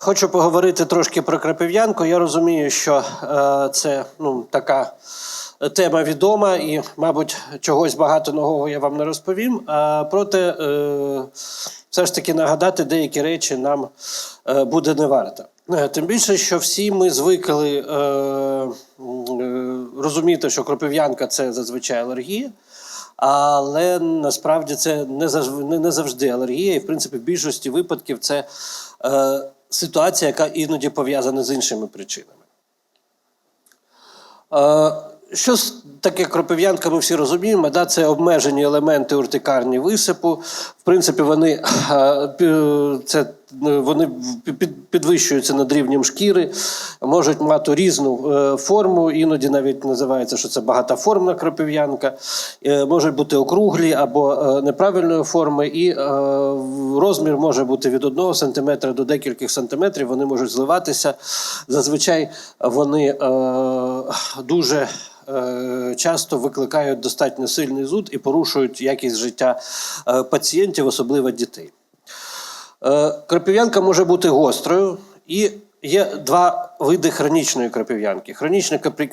Хочу поговорити трошки про крапив'янку. Я розумію, що е, це ну, така тема відома, і, мабуть, чогось багато нового я вам не розповім. А проте, е, все ж таки нагадати деякі речі нам е, буде не варто. Е, Тим більше, що всі ми звикли е, е, розуміти, що кропив'янка це зазвичай алергія. Але насправді це не завжди, алергія, і в принципі в більшості випадків це е, ситуація, яка іноді пов'язана з іншими причинами. Е, що таке кропив'янка, ми всі розуміємо, да? це обмежені елементи уртикарні висипу. В принципі, вони, е, це, вони під- підвищуються над рівнем шкіри, можуть мати різну е, форму, іноді навіть називається, що це багатоформна кропив'янка, Е, можуть бути округлі або е, неправильної форми, і е, розмір може бути від 1 см до декількох сантиметрів, вони можуть зливатися. Зазвичай вони е, дуже е, часто викликають достатньо сильний зуд і порушують якість життя е, пацієнтів, особливо дітей. Е, Кропив'янка може бути гострою і є два види хронічної крапів'янки. Хронічна кропи-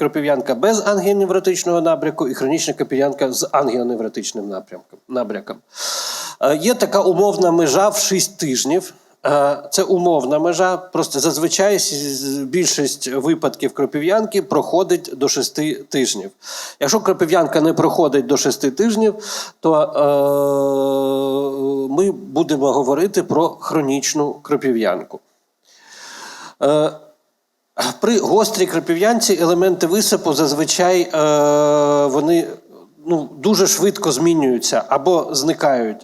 без ангіоневротичного набряку і хронічна кропив'янка з ангіоневротичним напрямком, набряком. Е, Є така умовна межа в 6 тижнів. Е, Це умовна межа. Просто зазвичай більшість випадків кропив'янки проходить до 6 тижнів. Якщо кропив'янка не проходить до 6 тижнів, то е, ми будемо говорити про хронічну кропив'янку. Е, при гострій крапів'янці елементи висипу зазвичай е, вони ну, дуже швидко змінюються або зникають.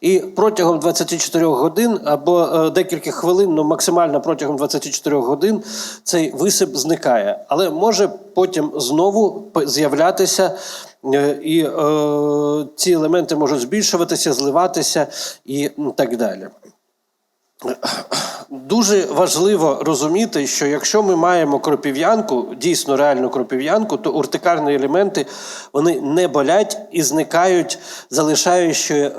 І протягом 24 годин або е, декілька хвилин, ну максимально протягом 24 годин цей висип зникає. Але може потім знову з'являтися. е, І е, ці елементи можуть збільшуватися, зливатися і так далі. Дуже важливо розуміти, що якщо ми маємо кропів'янку, дійсно реальну кропів'янку, то уртикарні елементи вони не болять і зникають, залишаючи е,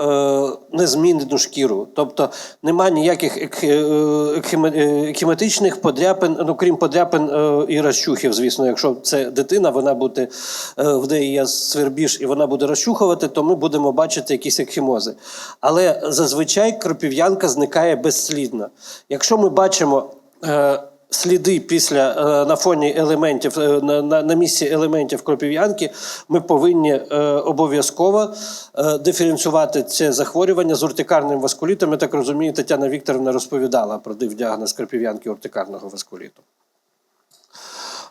незмінену шкіру. Тобто нема ніяких ек- е, е, екхематичних подряпин, ну крім подряпин е, і розчухів, звісно, якщо це дитина, вона буде е, в неї є свербіж і вона буде розчухувати, то ми будемо бачити якісь екхімози. Але зазвичай кропів'янка зникає безслідно. Якщо ми бачимо е, сліди після е, на фоні елементів е, на, на, місці елементів кропів'янки, ми повинні е, обов'язково е, диференціювати це захворювання з уртикарним васкулітом. Я так розумію, Тетяна Вікторовна розповідала про діагноз кропів'янки уртикарного васкуліту.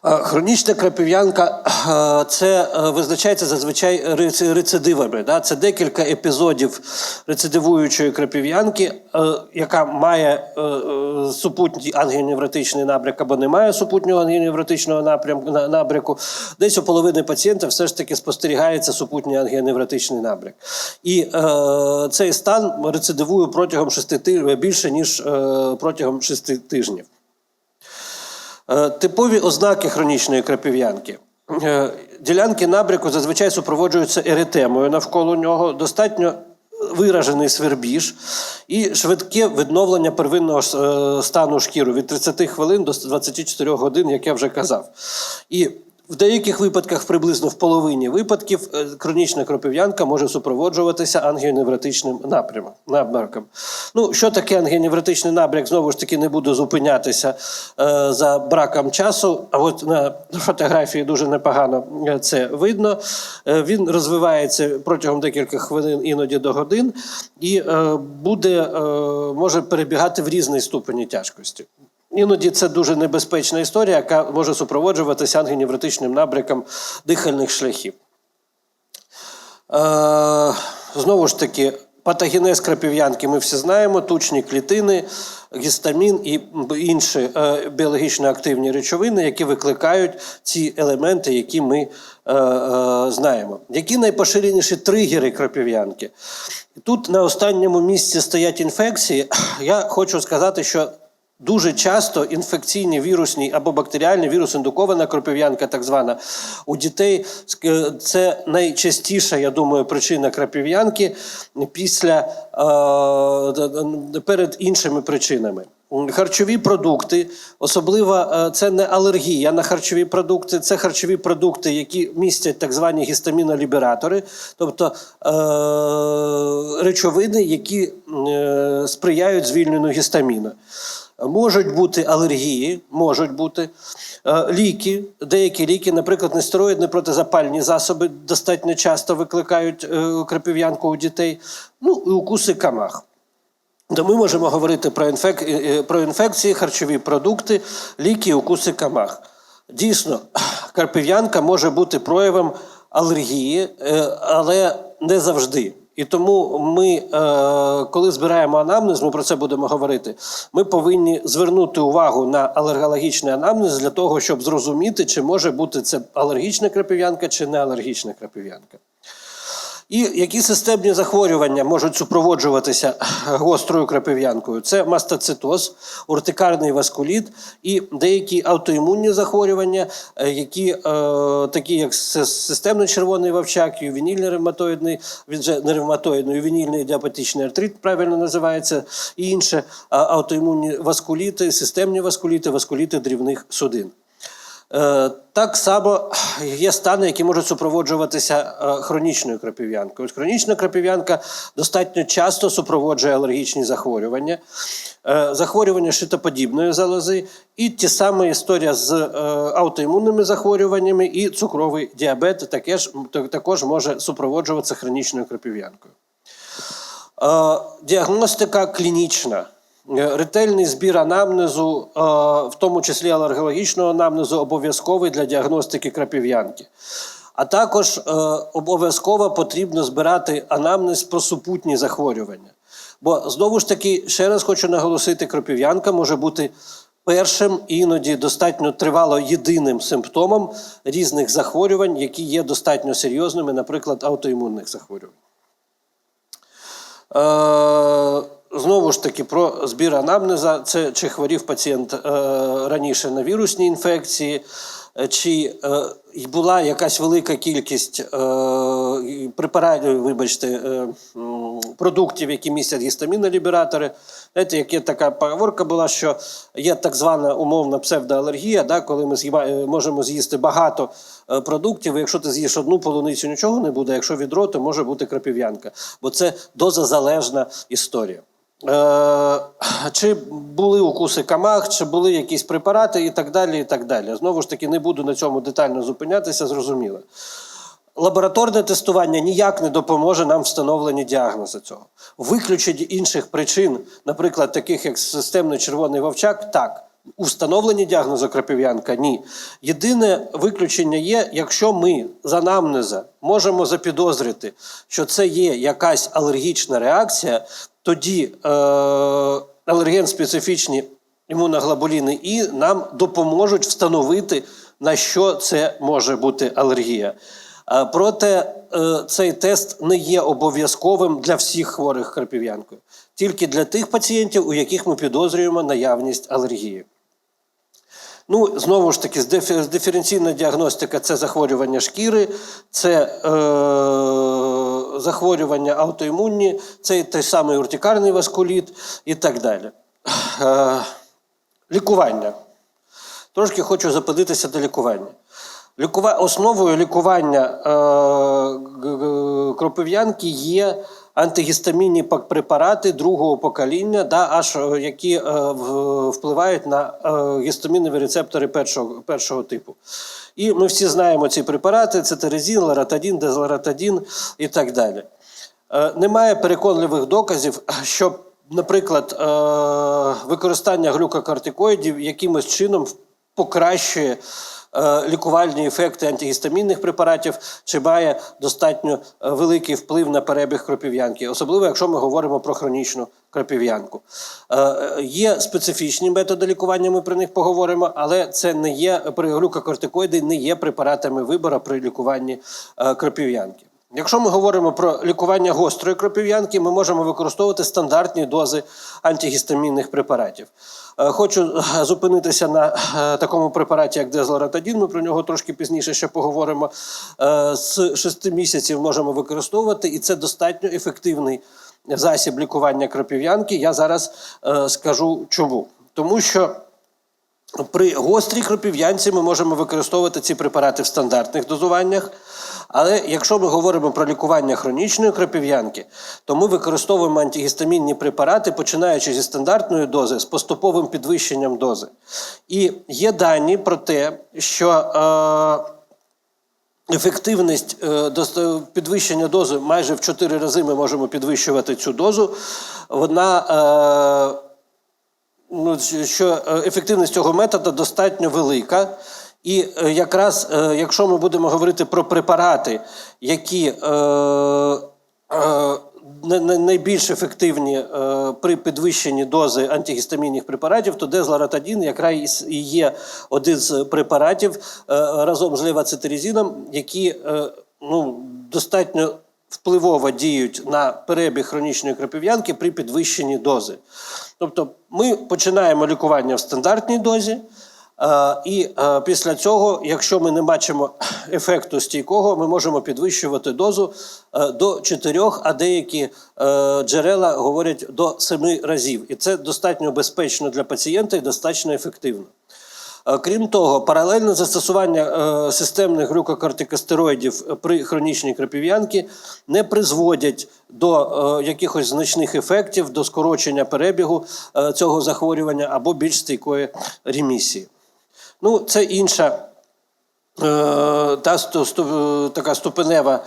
Хронічна крапив'янка е, це е, визначається зазвичай рецидивами. Да? Це декілька епізодів рецидивуючої крапив'янки, е, яка має е, супутній ангіоневротичний набряк або не має супутнього ангіоневротичного набряку. Десь у половини пацієнтів все ж таки спостерігається супутній ангіоневротичний набряк. І цей стан рецидивує протягом шести тижнів більше ніж протягом шести тижнів. Е, Типові ознаки хронічної крапив'янки. Е, Ділянки набряку зазвичай супроводжуються еритемою навколо нього, достатньо виражений свербіж і швидке відновлення первинного е, стану шкіру від 30 хвилин до 24 годин, як я вже казав. І в деяких випадках, приблизно в половині випадків, е, хронічна кропив'янка може супроводжуватися ангіоневротичним напрямом, набряком. Ну, що таке ангіоневротичний набряк? Знову ж таки, не буду зупинятися е, за браком часу. А от на фотографії дуже непогано е, це видно. Е, він розвивається протягом декількох хвилин, іноді до годин, і е, буде, е, може перебігати в різний ступені тяжкості. Іноді це дуже небезпечна історія, яка може супроводжуватися ангіоневротичним набряком дихальних шляхів. Е, знову ж таки, патогенез крапів'янки ми всі знаємо, тучні клітини, гістамін і інші е, біологічно активні речовини, які викликають ці елементи, які ми е, е, знаємо. Які найпоширеніші тригери крапів'янки? Тут на останньому місці стоять інфекції. Я хочу сказати, що Дуже часто інфекційні вірусні або бактеріальні вірус-індукована кропив'янка, так звана, у дітей це найчастіша, я думаю, причина крапив'янки після е, перед іншими причинами. Харчові продукти, особливо е, це не алергія на харчові продукти, це харчові продукти, які містять так звані гістамінолібератори, тобто е, речовини, які е, сприяють звільненню гістаміну. Можуть бути алергії, можуть бути Е, ліки, деякі ліки, наприклад, нестероїдні протизапальні засоби достатньо часто викликають е, крапив'янку у дітей, ну і укуси камах. То ми можемо говорити про, інфек... е, про інфекції, харчові продукти, ліки, укуси камах. Дійсно, карпив'янка може бути проявом алергії, але не завжди. І тому ми, е, коли збираємо анамнез, ми про це будемо говорити. Ми повинні звернути увагу на алергологічний анамнез для того, щоб зрозуміти, чи може бути це алергічна крапив'янка чи не алергічна крапив'янка. І які системні захворювання можуть супроводжуватися гострою крапив'янкою? Це мастоцитоз, уртикарний васкуліт і деякі аутоімунні захворювання, е, які, е, такі як си- системний червоний вовчак, ювенільний ревматоїдний, він же не ревматоїдний, ювенільний діапатичний артрит, правильно називається, і інше а, аутоімунні васкуліти, системні васкуліти, васкуліти дрібних судин. Е, Так само є стани, які можуть супроводжуватися е, хронічною крапив'янкою. Ось хронічна крапив'янка достатньо часто супроводжує алергічні захворювання, е, захворювання шитоподібної залози, і ті сама історія з аутоімунними захворюваннями, і цукровий діабет також, також може супроводжуватися хронічною крапив'янкою. Е, Діагностика клінічна. Е, Ретельний збір анамнезу, е, в тому числі алергологічного анамнезу, обов'язковий для діагностики крапив'янки. А також е, обов'язково потрібно збирати анамнез про супутні захворювання. Бо знову ж таки, ще раз хочу наголосити, крапив'янка може бути першим іноді достатньо тривало єдиним симптомом різних захворювань, які є достатньо серйозними, наприклад, аутоімунних захворювань. Знову ж таки, про збір анамнеза. Це чи хворів пацієнт е, раніше на вірусні інфекції, е, чи е, була якась велика кількість е, препаратів, вибачте, продуктів, які містять гістамінолібератори. Знаєте, як є така поговорка була, що є так звана умовна псевдоалергія, да, коли ми е, можемо з'їсти багато продуктів, і якщо ти з'їш одну полуницю, нічого не буде, якщо відро, то може бути крапів'янка. Бо це дозазалежна історія. Е, чи були укуси камах, чи були якісь препарати і так далі. і так далі. Знову ж таки, не буду на цьому детально зупинятися, зрозуміло. Лабораторне тестування ніяк не допоможе нам встановленні діагнозу цього. Виключення інших причин, наприклад, таких як системний червоний вовчак, так. У встановленні діагнозу крапив'янка ні. Єдине виключення є, якщо ми з анамнеза можемо запідозрити, що це є якась алергічна реакція, тоді е, алерген-специфічні імуноглобуліни І нам допоможуть встановити, на що це може бути алергія. Е, Проте е, цей тест не є обов'язковим для всіх хворих крапів'янкою, тільки для тих пацієнтів, у яких ми підозрюємо наявність алергії. Ну, знову ж таки, диференційна діагностика це захворювання шкіри, це е, захворювання аутоімунні, це той самий уртикарний васкуліт і так далі. Е, лікування. Трошки хочу запитатися до лікування. Лікува... Основою лікування е... кропив'янки є антигістамінні препарати другого покоління, да, аж е, які е, впливають на е, гістамінові рецептори першого, першого типу. І ми всі знаємо ці препарати: це терезин, ларатадін, дезларатадін і так далі. Немає переконливих доказів, що, наприклад, використання глюкокортикоїдів якимось чином покращує лікувальні ефекти антигістамінних препаратів, чи має достатньо е, великий вплив на перебіг кропів'янки, особливо якщо ми говоримо про хронічну кропів'янку. Е, Є специфічні методи лікування, ми про них поговоримо, але це не є при глюкокортикоїди не є препаратами вибору при лікуванні е, кропів'янки. Якщо ми говоримо про лікування гострої кропив'янки, ми можемо використовувати стандартні дози антигістамінних препаратів. Е, Хочу е, зупинитися на е, такому препараті, як дезлоратадін. Ми про нього трошки пізніше ще поговоримо. З 6 місяців можемо використовувати, і це достатньо ефективний засіб лікування кропив'янки. Я зараз скажу чому. Тому що при гострій кропів'янці ми можемо використовувати ці препарати в стандартних дозуваннях. Але якщо ми говоримо про лікування хронічної кропів'янки, то ми використовуємо антигістамінні препарати, починаючи зі стандартної дози з поступовим підвищенням дози. І є дані про те, що е, ефективність е, підвищення дози майже в 4 рази ми можемо підвищувати цю дозу. Вона е, ну, що е, ефективність цього методу достатньо велика. І е, якраз е, якщо ми будемо говорити про препарати, які на- на- найбільш ефективні при підвищенні дози антигістамінних препаратів, то дезлоратадін якраз і є один з препаратів разом з левацетирізином, які ну, достатньо впливово діють на перебіг хронічної кропив'янки при підвищенні дози. Тобто ми починаємо лікування в стандартній дозі. Е, І е, після цього, якщо ми не бачимо ефекту стійкого, ми можемо підвищувати дозу е, до 4, а деякі джерела говорять до 7 разів. І це достатньо безпечно для пацієнта і достатньо ефективно. Е, Крім того, паралельне застосування е, системних глюкокортикостероїдів при хронічній крапів'янці не призводять до е, якихось значних ефектів, до скорочення перебігу цього захворювання або більш стійкої ремісії. Ну, це інша та така ступенева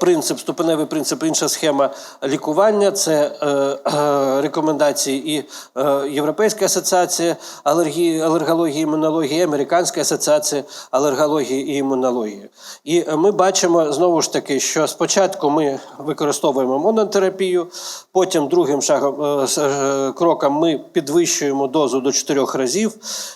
принцип, ступеневий принцип, інша схема лікування. Це е, е, рекомендації і е, Європейська асоціація алергії, алергології і імунології, і Американська асоціація алергології і імунології. І е, ми бачимо знову ж таки, що спочатку ми використовуємо монотерапію, потім другим шагом е, е, кроком ми підвищуємо дозу до 4 разів.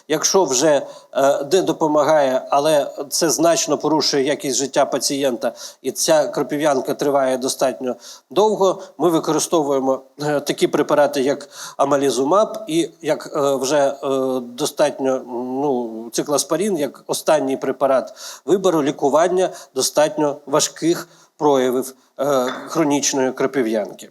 Якщо вже е, де допомагає, але це значно порушує якість життя пацієнта, і ця кропів'янка триває достатньо довго. Ми використовуємо е, такі препарати, як амалізумаб, і як е, вже е, достатньо ну, циклоспорін, як останній препарат вибору лікування достатньо важких проявів хронічної кропів'янки.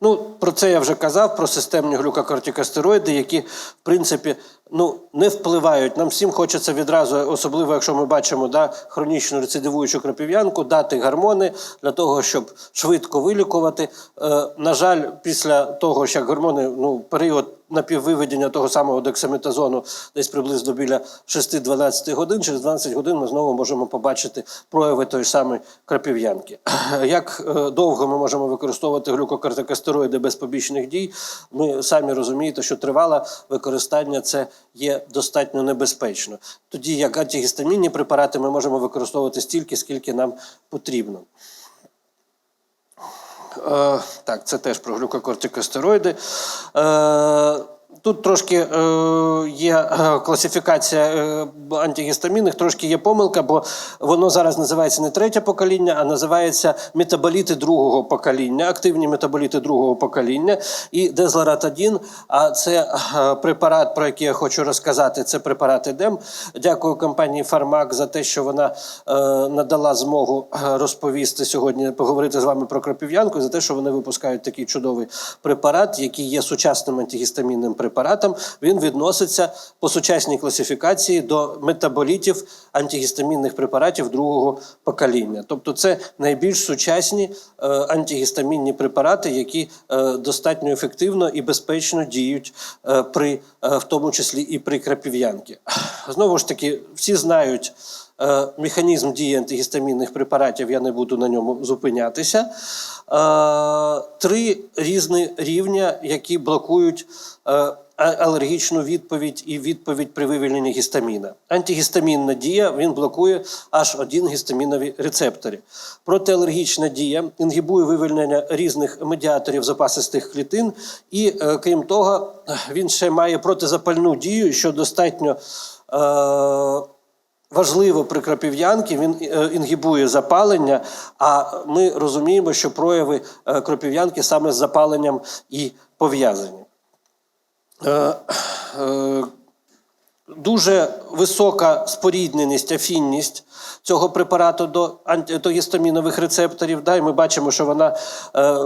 Ну, про це я вже казав, про системні глюкокортикостероїди, які, в принципі, ну, не впливають. Нам всім хочеться відразу, особливо якщо ми бачимо да, хронічну рецидивуючу кропів'янку, дати гормони для того, щоб швидко вилікувати. Е, на жаль, після того, як гормони, ну, період напіввиведення того самого дексаметазону десь приблизно біля 6-12 годин, через 12 годин ми знову можемо побачити прояви тої самої крапів'янки. Як е, довго ми можемо використовувати глюкокортикостероїди без побічних дій, ми самі розумієте, що тривале використання це є достатньо небезпечно. Тоді як антигістамінні препарати ми можемо використовувати стільки, скільки нам потрібно. Е, так, це теж про глюкокортикостероїди. Е, Тут трошки е, є е, класифікація е, антигістамінних, трошки є помилка, бо воно зараз називається не третє покоління, а називається метаболіти другого покоління, активні метаболіти другого покоління. І дезлоратадін, а це е, препарат, про який я хочу розказати, це препарат ЕДЕМ. Дякую компанії Фармак за те, що вона е, надала змогу е, розповісти сьогодні, поговорити з вами про кропів'янку, за те, що вони випускають такий чудовий препарат, який є сучасним антигістамінним препаратом. Він відноситься по сучасній класифікації до метаболітів антигістамінних препаратів другого покоління. Тобто, це найбільш сучасні е, антигістамінні препарати, які е, достатньо ефективно і безпечно діють е, при, в тому числі і при крапів'янці. Знову ж таки, всі знають. Е, Механізм дії антигістамінних препаратів я не буду на ньому зупинятися. Е, Три різні рівня, які блокують е, алергічну відповідь і відповідь при вивільненні гістаміна. Антигістамінна дія він блокує аж один гістамінові рецептори. Протиалергічна дія інгібує вивільнення різних медіаторів запасистих клітин, і крім того, він ще має протизапальну дію, що достатньо. Важливо при крапів'янці, він е, інгібує запалення, а ми розуміємо, що прояви е, кропів'янки саме з запаленням і пов'язані. Е, дуже висока спорідненість, афінність цього препарату до, анті, рецепторів. Да, і ми бачимо, що вона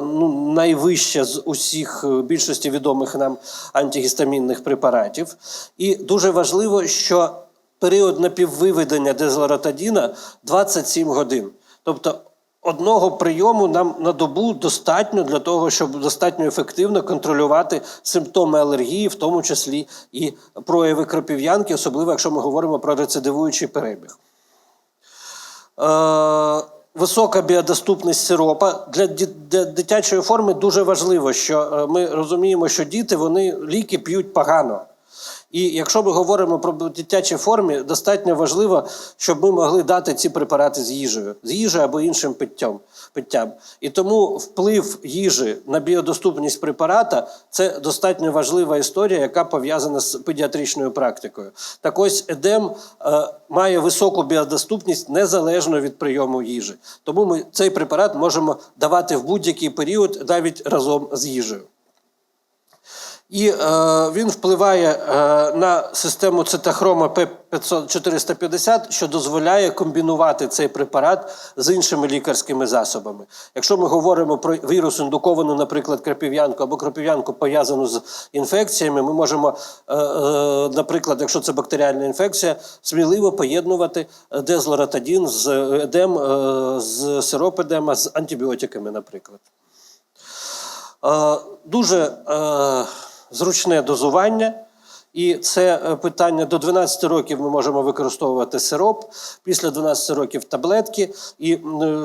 ну, найвища з усіх більшості відомих нам антигістамінних препаратів. І дуже важливо, що період напіввиведення дезлоротадіна 27 годин. Тобто одного прийому нам на добу достатньо для того, щоб достатньо ефективно контролювати симптоми алергії, в тому числі і прояви кропів'янки, особливо якщо ми говоримо про рецидивуючий перебіг. Е, Висока біодоступність сиропа для дитячої форми дуже важливо, що е, ми розуміємо, що діти вони ліки п'ють погано. І якщо ми говоримо про дитячій формі, достатньо важливо, щоб ми могли дати ці препарати з їжею, з їжею або іншим питтям. питтям. І тому вплив їжі на біодоступність препарата це достатньо важлива історія, яка пов'язана з педіатричною практикою. Так ось едем е, має високу біодоступність незалежно від прийому їжі. Тому ми цей препарат можемо давати в будь-який період навіть разом з їжею. І е, він впливає е, на систему цитохрома П450, що дозволяє комбінувати цей препарат з іншими лікарськими засобами. Якщо ми говоримо про вірус індуковану, наприклад, крапів'янку або крапів'янку пов'язану з інфекціями, ми можемо, е, е, наприклад, якщо це бактеріальна інфекція, сміливо поєднувати дезлоратадін з едем, е, з сиропедема, з антибіотиками, наприклад. Е, Дуже е, зручне дозування. І це е, питання до 12 років ми можемо використовувати сироп, після 12 років таблетки. І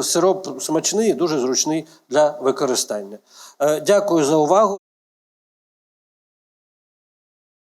сироп смачний і дуже зручний для використання. Е, Дякую за увагу.